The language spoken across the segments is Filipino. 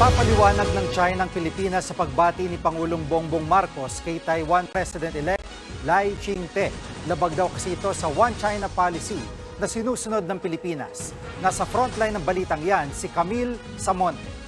Ipapaliwanag ng China ang Pilipinas sa pagbati ni Pangulong Bongbong Marcos kay Taiwan President-elect Lai Ching-te. Labag daw kasi ito sa One China policy na sinusunod ng Pilipinas. Nasa frontline ng balitang yan si Camille Samonte.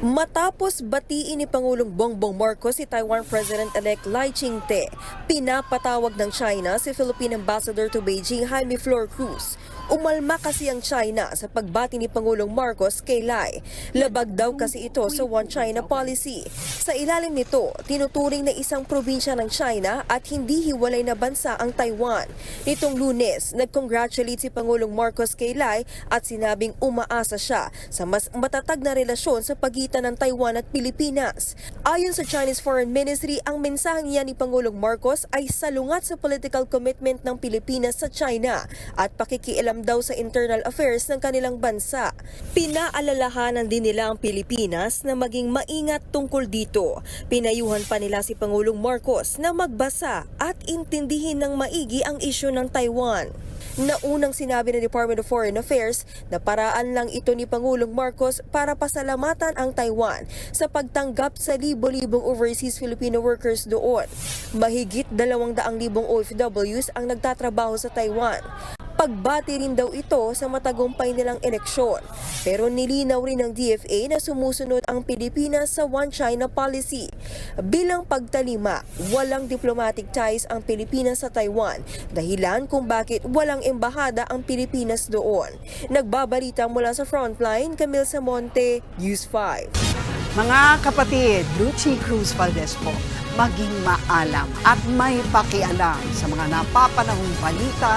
Matapos batiin ni Pangulong Bongbong Marcos si Taiwan President-elect Lai Ching-te, pinapatawag ng China si Philippine Ambassador to Beijing Jaime Flor Cruz. Umalma kasi ang China sa pagbati ni Pangulong Marcos kay Lai. Labag daw kasi ito sa One China policy. Sa ilalim nito, tinuturing na isang probinsya ng China at hindi hiwalay na bansa ang Taiwan. Nitong lunes, nag-congratulate si Pangulong Marcos kay Lai at sinabing umaasa siya sa mas matatag na relasyon sa pagitan ng Taiwan at Pilipinas. Ayon sa Chinese Foreign Ministry, ang mensaheng yan ni Pangulong Marcos ay salungat sa political commitment ng Pilipinas sa China at pakikialam daw sa internal affairs ng kanilang bansa. Pinaalalahanan din nila ang Pilipinas na maging maingat tungkol dito. Pinayuhan pa nila si Pangulong Marcos na magbasa at intindihin ng maigi ang isyu ng Taiwan. Naunang sinabi ng Department of Foreign Affairs na paraan lang ito ni Pangulong Marcos para pasalamatan ang Taiwan sa pagtanggap sa libo-libong overseas Filipino workers doon. Mahigit 200,000 OFWs ang nagtatrabaho sa Taiwan. Pagbati rin daw ito sa matagumpay nilang eleksyon. Pero nilinaw rin ng DFA na sumusunod ang Pilipinas sa One China policy. Bilang pagtalima, walang diplomatic ties ang Pilipinas sa Taiwan. Dahilan kung bakit walang embahada ang Pilipinas doon. Nagbabalita mula sa Frontline, Camille Samonte, News 5. Mga kapatid, Lucy Cruz Valdez po, maging maalam at may pakialam sa mga napapanahong balita